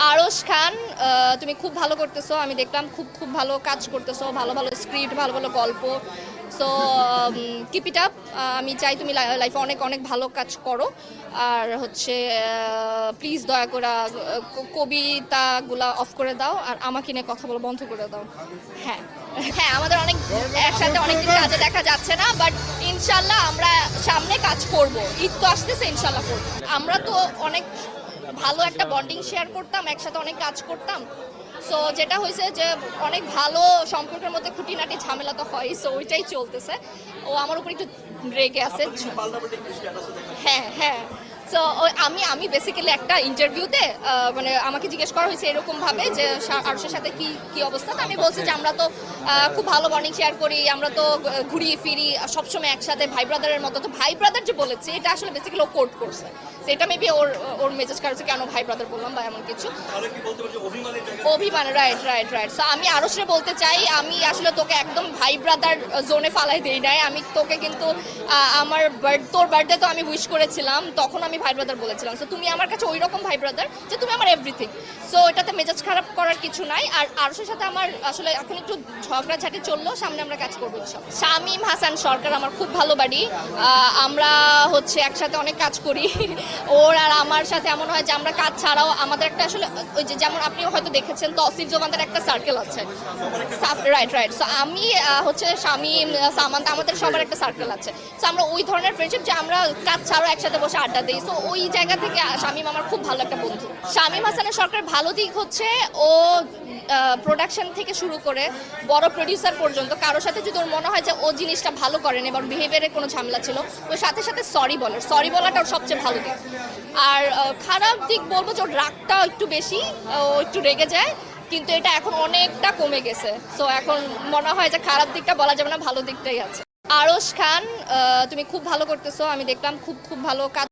আরশ খান তুমি খুব ভালো করতেছো, আমি দেখলাম খুব খুব ভালো কাজ করতেছো, ভালো ভালো স্ক্রিপ্ট ভালো ভালো গল্প। সো কিপ ইট আপ আমি চাই তুমি লাইফে অনেক অনেক ভালো কাজ করো। আর হচ্ছে প্লিজ দয়া করে কবিতাগুলা অফ করে দাও, আর আমাকে নিয়ে কথা বলা বন্ধ করে দাও। হ্যাঁ। হ্যাঁ আমাদের অনেক একসাথে অনেকদিন কাজে দেখা যাচ্ছে না বাট ইনশাল্লাহ আমরা সামনে কাজ করব। ঈদ তো আসতেছে, ইনশাল্লাহ করব। আমরা তো অনেক ভালো একটা বন্ডিং শেয়ার করতাম একসাথে অনেক কাজ করতাম। সো যেটা হয়েছে যে অনেক ভালো সম্পর্কের মধ্যে খুঁটিনাটি ঝামেলা তো হয় সো ওইটাই চলতেছে। ও আমার উপর একটু রেগে আছে। হ্যাঁ হ্যাঁ। সো আমি আমি বেসিক্যালি একটা ইন্টারভিউতে মানে আমাকে জিজ্ঞেস করা হয়েছে এরকম ভাবে যে আরশের সাথে কি কি অবস্থা। আমি বলছি যে আমরা তো খুব ভালো বন্ডিং শেয়ার করি আমরা তো ঘুরি ফিরি সবসময় একসাথে ভাই ব্রাদারের মতো। তো ভাই ব্রাদার যে বলেছে এটা আসলে বেসিক্যালি ও কোর্ট করছে। এটা মেবি ওর ওর মেসেজ কারছে কেন ভাই ব্রাদার বললাম বা এমন কিছু? অভিমান রাইট রাইট রাইট সো আমি আরশরে বলতে চাই আমি আসলে তোকে একদম ভাই ব্রাদার জোনে ফালাই দেই নাই। আমি তোকে কিন্তু আমার birth- তোর বার্থডে তো আমি উইশ করেছিলাম। তখন আমি ভাই ব্রাদার বলেছিলাম। সো তুমি আমার কাছে ওই রকম ভাই ব্রাদার যে তুমি আমার এভরিথিং সো এটাতে মেজাজ খারাপ করার কিছু নাই। আর আরশের সাথে আমার আসলে এখন একটু ঝগড়াঝাটি চলল সামনে আমরা কাজ করব ইনশাল্লাহ। শামীম হাসান সরকার আমার খুব ভালো বাড়ি আমরা হচ্ছে একসাথে অনেক কাজ করি। ওর আর আমার সাথে এমন হয় যে আমরা কাজ ছাড়াও আমাদের একটা আসলে ওই যে যেমন আপনি হয়তো দেখেছেন, তসিফ জোমানদের একটা সার্কেল আছে। রাইট রাইট সো আমি হচ্ছে শামীম, সামান্ত আমাদের সবার একটা সার্কেল আছে। সো আমরা ওই ধরনের ফ্রেন্ডশিপ যে আমরা কাজ ছাড়াও একসাথে বসে আড্ডা দিই। সো ওই জায়গা থেকে শামীম আমার খুব ভালো একটা বন্ধু। শামীম হাসানের সরকার ভালো দিক হচ্ছে ও প্রোডাকশন থেকে শুরু করে বড় প্রডিউসার পর্যন্ত কারোর সাথে যদি ওর মনে হয় যে ও জিনিসটা ভালো করেন এবং বিহেভিয়ারে কোনো ঝামেলা ছিল ওর সাথে সাথে সরি বলে সরি বলাটা ওর সবচেয়ে ভালো দিক। আর খারাপ দিক বলব যে ওর রাগটা একটু বেশি, ও একটু রেগে যায়, কিন্তু এটা এখন অনেকটা কমে গেছে। সো এখন মনে হয় যে খারাপ দিকটা বলা যাবে না, ভালো দিকটাই আছে। আরশ খান তুমি খুব ভালো করতেছো, আমি দেখলাম খুব খুব ভালো কাজ